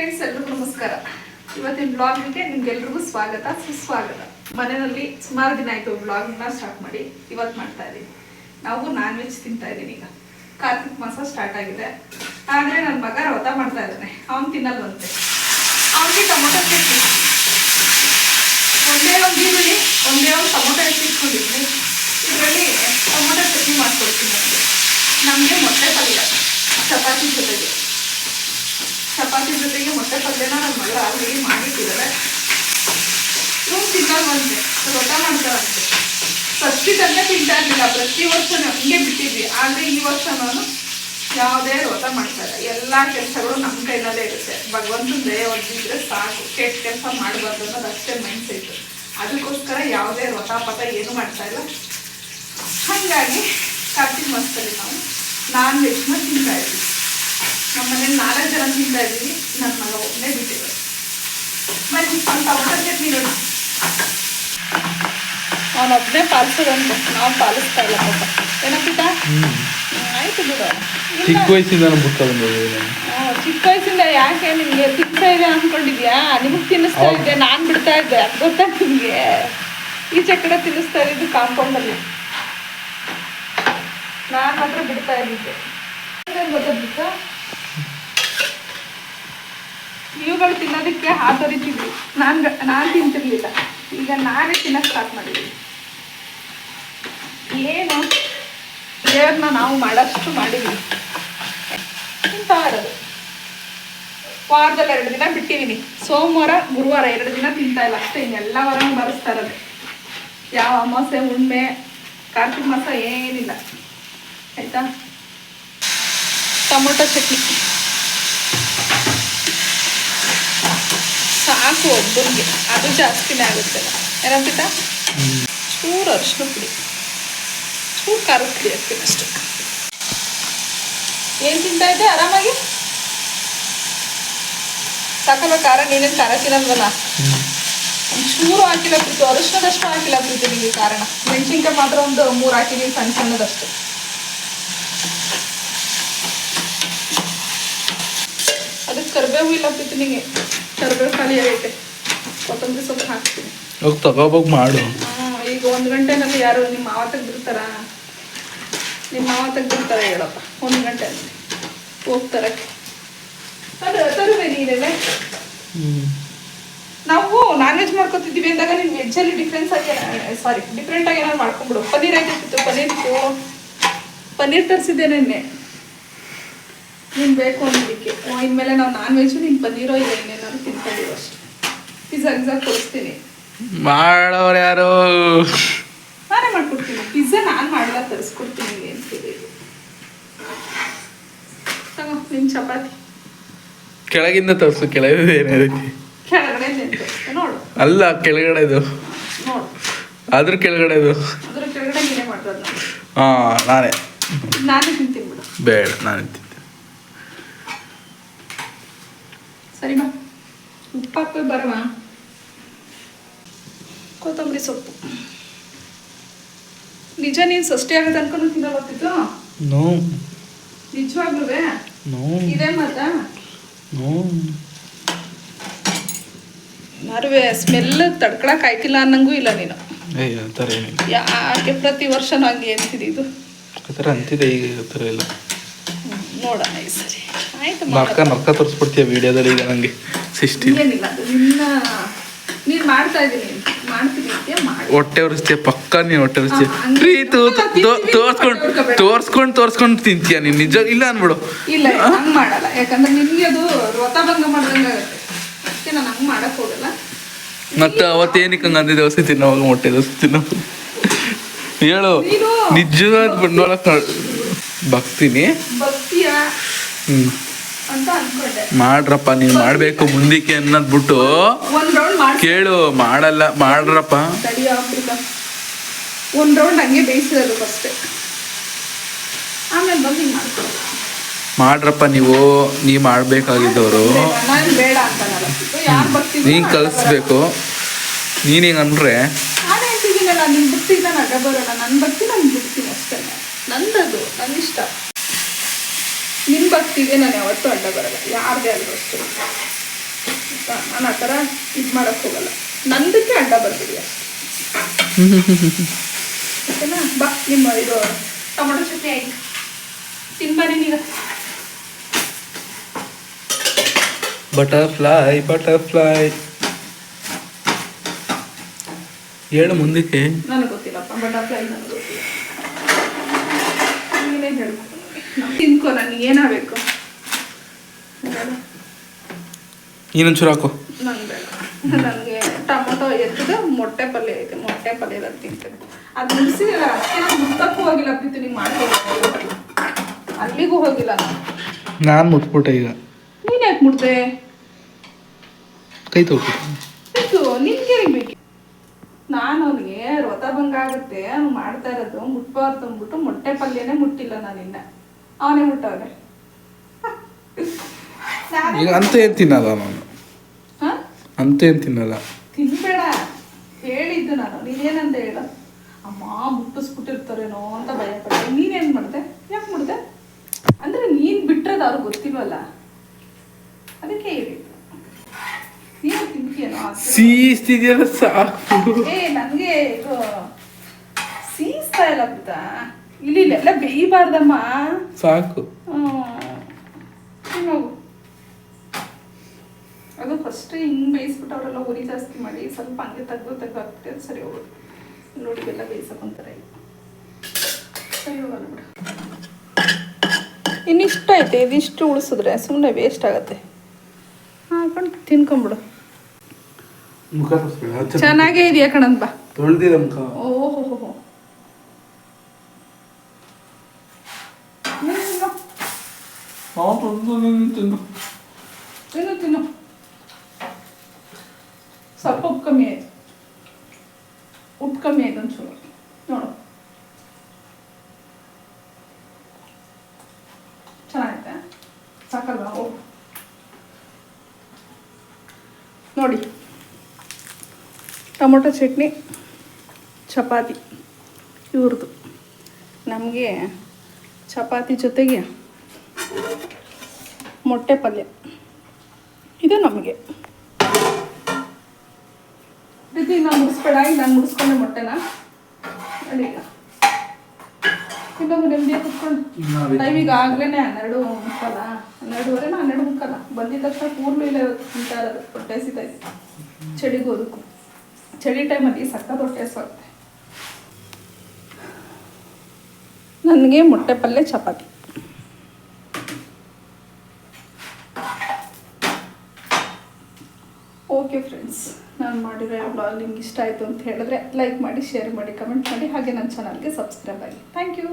Friends ಎಲ್ರಿಗೂ ನಮಸ್ಕಾರ. ಇವತ್ತಿನ ಬ್ಲಾಗ್ಗೆ ನಿಮ್ಗೆಲ್ರಿಗೂ ಸ್ವಾಗತ, ಸುಸ್ವಾಗತ. ಮನೆಯಲ್ಲಿ ಸುಮಾರು ದಿನ ಆಯ್ತು ಬ್ಲಾಗ್ನ ಸ್ಟಾರ್ಟ್ ಮಾಡಿ ಇವತ್ತು ಮಾಡ್ತಾ ಇದ್ದೀನಿ ನಾವು ನಾನ್ ವೆಜ್ ತಿಂತಾ ಇದ್ದೀನಿ ಈಗ. ಕಾರ್ತಿಕ್ ಮಾಸ ಸ್ಟಾರ್ಟ್ ಆಗಿದೆ. ಆದರೆ ನನ್ನ ಮಗ ವ್ರತ ಮಾಡ್ತಾ ಇದ್ದಾನೆ. ಅವ್ನು ತಿನ್ನಲ್ವಂತೆ ಅವನಿಗೆ ಟೊಮೊಟೊ ಚಟ್ನಿ ಒಂದೇ ಒಂದು ಈರುಳ್ಳಿ, ಒಂದೇ ಒಂದು ಟೊಮೊಟೊ ಇಟ್ಕೊಂಡಿದ್ವಿ ಇದರಲ್ಲಿ ಟೊಮೊಟೊ ಚಟ್ನಿ ಮಾಡ್ಕೊಡ್ತೀನಿ. ನಮಗೆ ಮೊಟ್ಟೆ ಪಲ್ಯ, ಚಪಾತಿ ಜೊತೆಗೆ. ಚಪಾತಿ ಜೊತೆಗೆ ಮೊಟ್ಟೆ ಪಲ್ಯನ ನನ್ನ ಮಗಳು ಆಲ್ರೆಡಿ ಮಾಡಿಟ್ಟಿದ್ದಾರೆ ಇವ್ನು ತಿನ್ನಲ್ವಂತೆ ವ್ರತ ಮಾಡ್ತಾರಂತೆ ತಂದೆ ತಿಂತಾ ಇರಲಿಲ್ಲ, ಪ್ರತಿ ವರ್ಷ ಹಂಗೆ ಬಿಟ್ಟಿದ್ವಿ. ಆದರೆ ಈ ವರ್ಷ ನಾನು ಯಾವುದೇ ವ್ರತ ಮಾಡ್ತಾರೆ ಎಲ್ಲ ಕೆಲಸಗಳು ನಮ್ಮ ಕೈನಲ್ಲೇ ಇರುತ್ತೆ. ಭಗವಂತನ ದಯ ಒದ್ದಿದ್ರೆ ಸಾಕು. ಕೆಟ್ಟ ಕೆಲಸ ಮಾಡಬಾರ್ದು ಅನ್ನೋದು ಅಷ್ಟೇ ಮೈಂಡ್ ಸೆಟ್ ಅದಕ್ಕೋಸ್ಕರ ಯಾವುದೇ ವ್ರತ ಪಥ ಏನು ಮಾಡ್ತಾ ಇಲ್ಲ. ಹಾಗಾಗಿ ಕಾರ್ತಿಕ್ ಮಾಸದಲ್ಲಿ ನಾವು ನಾನ್ ವೆಜ್ನ ತಿಂತಾ ಇದ್ವಿ. ನಮ್ಮ ಮನೇಲಿ ನಾಲ್ಕು ಜನ ತಿಂತಾ ಇದ್ದೀವಿ. ನನ್ನ ಮಗ ಒಬ್ಬನೇ ಬಿಟ್ಟಿದ್ದಾರೆ ಬನ್ನಿ ಒಂದು ಚಟ್ನಿ ನೋಡಿ ಅವನೊಬ್ಬನೇ ಪಾಲಿಸೋದಂತೆ ನಾವು ಪಾಲಿಸ್ತಾ ಇಲ್ಲ ಪಾಪ. ಏನಪ್ಪಿಟ ಆಯ್ತು ಬಿಡು. ಚಿಕ್ಕ ವಯಸ್ಸಿಂದ ಚಿಕ್ಕ ವಯಸ್ಸಿಂದ ಯಾಕೆ ನಿಮ್ಗೆ ತಿನ್ಸ್ತಾ ಇದೆ ಅನ್ಕೊಂಡಿದ್ಯಾ? ನಿಮಗ್ ತಿನ್ನಿಸ್ತಾ. ಇದ್ದೆ ನಾನ್ ಬಿಡ್ತಾ ಇದ್ದೆ. ಅದ್ ಗೊತ್ತಾ ನಿಮ್ಗೆ? ಈಚೆ ಕಡೆ ತಿನ್ನಿಸ್ತಾ ಇದ್ದು ಕಾಂಪೌಂಡ್ ಅಲ್ಲಿ. ನಾನ್ ಮಾತ್ರ ಬಿಡ್ತಾ ಇದ್ದಿದ್ದೆ ಏನ್ ಗೊತ್ತಾ ಬಿಟ್ಟು ಇವುಗಳು ತಿನ್ನೋದಕ್ಕೆ ಹಾತೊರಿತಿದ್ವಿ ನಾನ್ ನಾನು ತಿಂತಿರ್ಲಿಲ್ಲ. ಈಗ ನಾನೇ ತಿನ್ನಕ್ ಸ್ಟಾರ್ಟ್ ಮಾಡಿದ್ವಿ ಏನು? ದೇವ್ರನ್ನ ನಾವು ಮಾಡಷ್ಟು ಮಾಡಿದ್ವಿ ತಿಂತಾ ಇರೋದು ವಾರದಲ್ಲಿ ಎರಡು ದಿನ ಬಿಟ್ಟಿದ್ದೀನಿ. ಸೋಮವಾರ, ಗುರುವಾರ ಎರಡು ದಿನ ತಿಂತಾ ಇಲ್ಲ. ಅಷ್ಟೇ, ಇನ್ನೆಲ್ಲ ವಾರನೂ ಬರೆಸ್ತಾ ಇರೋದು. ಯಾವ ಅಮಾವಾಸ್ಯೆ, ಹುಣ್ಮೆ, ಕಾರ್ತಿಕ ಮಾಸ ಏನಿಲ್ಲ. ಆಯ್ತಾ? ಟೊಮೊಟೊ ಚಟ್ನಿ. ಸಾಕು ಒಬ್ಬರಿಗೆ ಅದು ಜಾಸ್ತಿನೇ ಆಗುತ್ತೆ. ಏನಂತಿತ್ತ ಚೂರು ಅರಿಶಿನ ಪುಡಿ. ಚೂರು ಖಾರದ ಪುಡಿ ಹಾಕ್ತೀನಿ ಅಷ್ಟು. ಏನು ತಿಂತಾ ಇದ್ದೆ? ಆರಾಮಾಗಿ? ಸಾಕಲ್ಲ ಖಾರ. ನೀನೇನು ಖಾರ ತಿನ್ನಲ್ವಲ್ಲ? ಒಂಚೂರು ಹಾಕಿಲ್ಲ ಪ್ರೀತಿ. ಅರಿಶಿನದಷ್ಟು ಹಾಕಿಲ್ಲ ಪ್ರೀತಿ ನಿಮಗೆ ಕಾರಣ. ಮೆಣಸಿನ್ಕಾಯಿ ಮಾತ್ರ ಒಂದು ಮೂರು ಹಾಕಿದೀನಿ ಸಣ್ಣ ಸಣ್ಣದಷ್ಟು. ಅದಕ್ಕೆ ಕರಿಬೇವು ಇಲ್ಲ ಪ್ರೀತಿ ನಿಮಗೆ ಕರಿಬೇವು ಖಾಲಿ ಆಗೈತೆ. ಕೊತ್ತಂಬರಿ ಸೊಪ್ಪು ಹಾಕ್ತೀನಿ. ಹೋಗಿ ತಗೋಬೇಕು ಮಾಡು. ಈಗ ಒಂದು ಗಂಟೆನಲ್ಲಿ ಯಾರು ನಿಮ್ಮ ಮಾವ ತೆಗ್ದಿರ್ತಾರ ನಿಮ್ಮ ಮಾವ ತೆಗ್ದಿರ್ತಾರ ಹೇಳಪ್ಪ. ಒಂದು ಗಂಟೆ ಹೋಗ್ತಾರ. ತರುವೆ ನೀನೇನೆ ನಾವು ನಾನ್ ವೆಜ್ ಮಾಡ್ಕೊತಿದ್ದೀವಿ ಅಂದಾಗ ನೀನು ವೆಜ್ಜಲ್ಲಿ ಡಿಫ್ರೆನ್ಸ್ ಆಗಿ ಸಾರಿ ಡಿಫ್ರೆಂಟ್ ಆಗಿ ಏನಾದ್ರು ಮಾಡ್ಕೊಂಬಿಡು ಪನ್ನೀರ್ ಆಗಿರ್ತಿತ್ತು ಪನ್ನೀರ್ ಪನ್ನೀರ್ ತರಿಸಿದ್ದೆ ನಿನ್ನೆ. ನೀನು ಬೇಕು ಅನ್ನೋದಕ್ಕೆ ಇನ್ಮೇಲೆ ನಾವು ನಾನ್ ವೆಜ್ ನೀನು ಪನ್ನೀರೋ ಇಲ್ಲ ಇನ್ನೇನಾದ್ರು ತಿಂತಾ ಇದೀವಿ ಅಷ್ಟೇ ಪಿಜ್ಜಾ ಗಿಜ್ಜಾ ಕೊಡಿಸ್ತೀನಿ ಮಾಡೋರು ಯಾರು? ನಾನೇ ಮಾಡ್ಕೊಡ್ತೀನಿ. ಪಿಜ್ಜಾ ನಾನು ಮಾಡಲ್ಲ ತರಿಸ್ಕೊಡ್ತೀನಿ ಅಂತೀವಿ ತಗೋ ನಿನ್ನ ಚಪಾತಿ. ಕೆಳಗಿಂದ ತರ್ಸು ಕೆಳಗೆ ಏನೈತಿ ಕೆಳಗಡೆ ನೋಡು. ಅಲ್ಲ ಕೆಳಗಡೆದು. ನೋಡು. ಅದ್ರ ಕೆಳಗಡೆದು. ಅದ್ರ ಕೆಳಗಡೆ ನೀನೇ ಹಾ ನಾನೇ. ನಾನೇ ತಿಂತೀನಿ ಬಿಡು. ಬೇಡ ನಾನು ತಿಂತೆ ಸರಿ ಬಾ. ಉಪ್ಪು ಬರುವ ಕೊತ್ತಂಬರಿ ಸೊಪ್ಪು. ನಿಜ ನೀನು ಸಷ್ಟಿ ಆಗದ ಅನ್ಕೊಂಡು ತಿನ್ನೋ ಗೊತ್ತಿತ್ತು ನೋ. ನಿಜವಾಗ್ಲೂ ನೋ. ಇದೇ ಮಾತಾ ನೋ. ನಾರುವೆ ಸ್ಮೆಲ್ ತಡ್ಕೊಳಕ್ ಆಯ್ತಿಲ್ಲ ಅನ್ನಂಗೂ ಇಲ್ಲ ನೀನು. ಯಾಕೆ ಪ್ರತಿ ವರ್ಷ ನಂಗೆ ಅಂತಿದ್ದು ಅಂತಿದೆ ಈಗ ಥರ ಇಲ್ಲ. ನೋಡೋಣ ಈ ಸರಿ. ನರ್ಕ ನರ್ಕ ತೋರಿಸ್ಬಿಡ್ತೀಯ ವಿಡಿಯೋದಲ್ಲಿ ಈಗ ನನಗೆ ನಿನ್ನ ನೀನು ಮಾಡ್ತಾ ಇದ್ದೀನಿ ಹೊಟ್ಟೆ ಉರಿಸ್ತೀಯ ಪಕ್ಕ ನೀನು ಹೊಟ್ಟೆ ಉರಿಸ್ತೀಯ. ಪ್ರೀತು ತೋರ್ಸ್ಕೊಂಡು ತೋರ್ಸ್ಕೊಂಡು ತೋರ್ಸ್ಕೊಂಡು ತಿಂತೀಯ ನೀನು ನಿಜ ಇಲ್ಲ ಅನ್ಬಿಡು. ಇಲ್ಲ ಹಂಗೆ ಮಾಡಲ್ಲ. ಯಾಕಂದ್ರೆ ನಿಮಗೆ ಅದು ವ್ರತಭಂಗ ಮಾಡ್ದಂಗೆ ಆಗುತ್ತೆ. ಅದಕ್ಕೆ ನಾನು ಹಂಗೆ ಮಾಡಕ್ ಹೋಗಲ್ಲ. ಮತ್ತೆ ಅವತ್ತೇನಕ್ಕೆ ಹಂಗೆ ಅಂದಿದ್ದೆ ಹೊಸ ತಿನ್ನೋವಾಗ ಮೊಟ್ಟೆ ದೋಸೆ ತಿನ್ನೋ ಹೇಳು. ನಿಜ ನಿಜವಾದ ಬಂಡವಾಳ ಬಗ್ತೀನಿ ಭಕ್ತಿಯ? ಅನ್ಕೊಂಡೆ ಮಾಡ್ರಪ್ಪ ನೀನ್ ಮಾಡ್ಬೇಕು ಮುಂದಕ್ಕೆ ಅನ್ನದ್ ಬಿಟ್ಟು ರೌಂಡ್ ಕೇಳು ಮಾಡಲ್ಲ ಮಾಡ್ರಪ್ಪ. ತಡಿ ಆಫ್ರಿಕಾ. ಒಂದ್ ರೌಂಡ್ ಹಂಗೆ ಬೇಯಿಸಿರೋದು ಅಷ್ಟೇ ಆಮೇಲೆ ಬಂದು ಮಾಡ್ರಪ್ಪ ನೀವು ನೀ ಮಾಡ್ಬೇಕಾಗಿದ್ದವರು. ನಾನು ಕಲಿಸ್ಬೇಕು. ನೀನ್ ಹಿಂಗ ಅಂದ್ರೆ ನಾನು ಹೇಳ್ತಿದ್ದೀನಲ್ಲ ನಿನ್ ಭಕ್ತಿ ನಾನು ಅಡ್ಡ ಬರೋಲ್ಲ ನನ್ನ ನಾನು ಬಿಡ್ತೀನಿ ಅಷ್ಟೇ ನಂದದು ನನ್ನ ಇಷ್ಟ ಭಕ್ತಿಗೆ ನಾನು ಯಾವತ್ತೂ ಅಡ್ಡ ಬರಲ್ಲ. ಯಾರದೇ ಆದ್ರೂ ಅಷ್ಟೇ. ನಾನು ಆ ಥರ ಇದು ಮಾಡೋಕ್ಕೆ ಹೋಗಲ್ಲ. ನಂದಕ್ಕೆ ಅಡ್ಡ ಬರ್ಬಿಡಿ ಓಕೆನಾ? ಬಾ ನಿಮ್ಮ ಇದು ಟೊಮೊಟೊ ಚಟ್ನಿ ಆಯ್ತು. ತಿನ್ಬಾರಿ ನೀಗ ಬಟರ್ಫ್ಲೈ ಬಟರ್ಫ್ಲೈ. ಹೇಳು ಮುಂದಕ್ಕೆ. ನನಗೆ ಗೊತ್ತಿಲ್ಲಪ್ಪ ಬಟರ್ಫ್ಲೈ ನನಗೆ ಗೊತ್ತಿಲ್ಲ. ನೀನೇ ಹೇಳ್ಬೇಕು ತಿನ್ಕೊ ನನಗೆ ಏನಾಗಬೇಕು? ಇನ್ನೊಂಚೂರು ಹಾಕು. ನಂಗೆ ಬೇಡ. ನನಗೆ ಟೊಮೊಟೊ ಎತ್ತದ ಮೊಟ್ಟೆ ಪಲ್ಯ ಐತೆ ಮೊಟ್ಟೆ ಪಲ್ಯ ತಿಂತೇನೆ. ಅದು ಮುಗಿಸಿಲ್ಲ ಅಷ್ಟೇ ಮುಟ್ಟಕ್ಕೂ ಹೋಗಿಲ್ಲ ಪ್ರೀತಿ ನೀವು ಮಾಡ್ಕೊಂಡು. ಅಲ್ಲಿಗೂ ಹೋಗಿಲ್ಲ ನಾನು. ನಾನು ಮುಟ್ಬಿಟ್ಟೆ ಈಗ. ನೀನು ಯಾಕೆ ಮುಟ್ದೆ ಕೈ ತೊಗೊಬಿಟ್ಟು ಇದು ನಿನ್ಗೆ ಬೇಕು ನಾನು ಅವನಿಗೆ ವ್ರತಭಂಗ ಆಗುತ್ತೆ ಅವ್ನು ಮಾಡ್ತಾ ಇರೋದು ಮುಟ್ಬಾರ್ದು ಅಂದ್ಬಿಟ್ಟು ಮೊಟ್ಟೆ ಪಲ್ಯನೇ ಮುಟ್ಟಿಲ್ಲ ನಾನಿನ್ನ ಅವನೇ ಮುಟ್ಟವನೆ ಈಗ ಅಂತ ಏನು ತಿನ್ನಲ್ಲ ನಾನು ಹಾಂ? ಅಂತ ಏನು ತಿನ್ನಲ್ಲ? ತಿನ್ಬೇಡ. ಹೇಳಿದ್ದು ನಾನು. ನೀನೇನಂತ ಹೇಳು? ಅಮ್ಮ ಮುಟ್ಟಿಸ್ಬಿಟ್ಟಿರ್ತಾರೇನೋ ಅಂತ ಭಯ ಪಟ್ಟೆ ನೀನೇನು ಮಾಡಿದೆ? ಯಾಕೆ ಮಾಡಿದೆ? ಅಂದ್ರೆ ನೀನು ಬಿಟ್ಟಿರೋದು ಅವ್ರಿಗೆ ಗೊತ್ತಿಲ್ವಲ್ಲ? ಅದಕ್ಕೆ ಹೇಳಿದ್ದು ನೀನು ತಿಂತೀಯನೋ. ಸೀಸ್ತಿದ್ಯಲ್ಲ ಸಾಕು. ಏ ನನಗೆ ಇದು ಸೀಸ್ತಾ ಇಲ್ಲ ಗೊತ್ತಾ ಇಲ್ಲಿ ಇಲ್ಲೆಲ್ಲ ಬೇಯಬಾರ್ದಮ್ಮ. ಸಾಕು. ಹೋಗು. ಅದು ಫಸ್ಟ್ ಹಿಂಗೆ ಬೇಯಿಸ್ಬಿಟ್ಟು ಅವರೆಲ್ಲ ಉರಿ ಜಾಸ್ತಿ ಮಾಡಿ ಸ್ವಲ್ಪ ಹಂಗೆ ತೆಗ್ದು ತೆಗ್ದು ಹಾಕ್ಬಿಟ್ಟು ಅದು ಸರಿ ಹೋಗೋದು. ನೋಡಿ ಎಲ್ಲ ಬೇಯಿಸಕೊಂತಾರೆ ಸರಿ ಹೋಗಲ್ಲ ಬಿಡು. ಇನ್ನಿಷ್ಟು ಐತೆ ಇದಿಷ್ಟು ಉಳಿಸಿದ್ರೆ ಸುಮ್ಮನೆ ವೇಸ್ಟ್ ಆಗತ್ತೆ. ಹಾಕೊಂಡು ತಿನ್ಕೊಂಬಿಡು. ಚೆನ್ನಾಗೇ ಇದೆಯಾ ಕಣಂತ ಬಾ. ತೊಳೆದಿದೆ ಮುಖ ಓಹೋ ಹೋ ಹೋ ತಿನ್ನು ತಿನ್ನು ಸ್ವಲ್ಪ ಉಪ್ಪು ಕಮ್ಮಿ ಆಯ್ತು ಉಪ್ಪು ಕಮ್ಮಿ ಆಯ್ತು ಒಂಚೂರು ನೋಡು ಚೆನ್ನಾಗೈತೆ ಸಾಕಲ್ವಾ ಓ ನೋಡಿ ಟೊಮೊಟೊ ಚಟ್ನಿ, ಚಪಾತಿ. ಇವ್ರದ್ದು. ನಮಗೆ ಚಪಾತಿ ಜೊತೆಗೆ ಮೊಟ್ಟೆ ಪಲ್ಯ. ಇದು ನಮಗೆ. ರೀತಿ ನಾನು ಮುಗಿಸ್ಬೇಡ ಈಗ ನಾನು ಮುಗಿಸ್ಕೊಂಡೆ ಮೊಟ್ಟೆನ. ನೋಡಿ ಈಗ. ಇನ್ನೊಂದು ನೆಮ್ಮದಿ ಕುತ್ಕೊಂಡು. ಟೈಮ್ ಈಗ ಆಗ್ಲೇ ಹನ್ನೆರಡು ಮುಕ್ಕಲ್ಲ. ಹನ್ನೆರಡುವರೆನ ಹನ್ನೆರಡು ಮುಕ್ಕಲ್ಲ. ಬಂದಿದ ತಕ್ಷಣ ಕೂರ್ಲು ಇಲ್ಲ ತಿಂತಾ ಇರೋದು ಹೊಟ್ಟೆ ಸಿತೈತೆ ಚಳಿಗೂ ಅದಕ್ಕೂ. ಚಳಿ ಟೈಮಲ್ಲಿ ಸಕ್ಕತ್ ಹೊಟ್ಟೆ ಹಸ್ವಾಗುತ್ತೆ. ನನಗೆ ಮೊಟ್ಟೆ ಪಲ್ಯ ಚಪಾತಿ. ಓಕೆ ಫ್ರೆಂಡ್ಸ್ ನಾನು ಮಾಡಿರೋ ಬ್ಲಾಗ್ ನಿಮ್ಗೆ ಇಷ್ಟ ಆಯಿತು ಅಂತ ಹೇಳಿದ್ರೆ ಲೈಕ್ ಮಾಡಿ ಶೇರ್ ಮಾಡಿ ಕಮೆಂಟ್ ಮಾಡಿ, ಹಾಗೆ ನನ್ನ ಚಾನಲ್ಗೆ ಸಬ್ಸ್ಕ್ರೈಬ್ ಆಗಿ. Thank you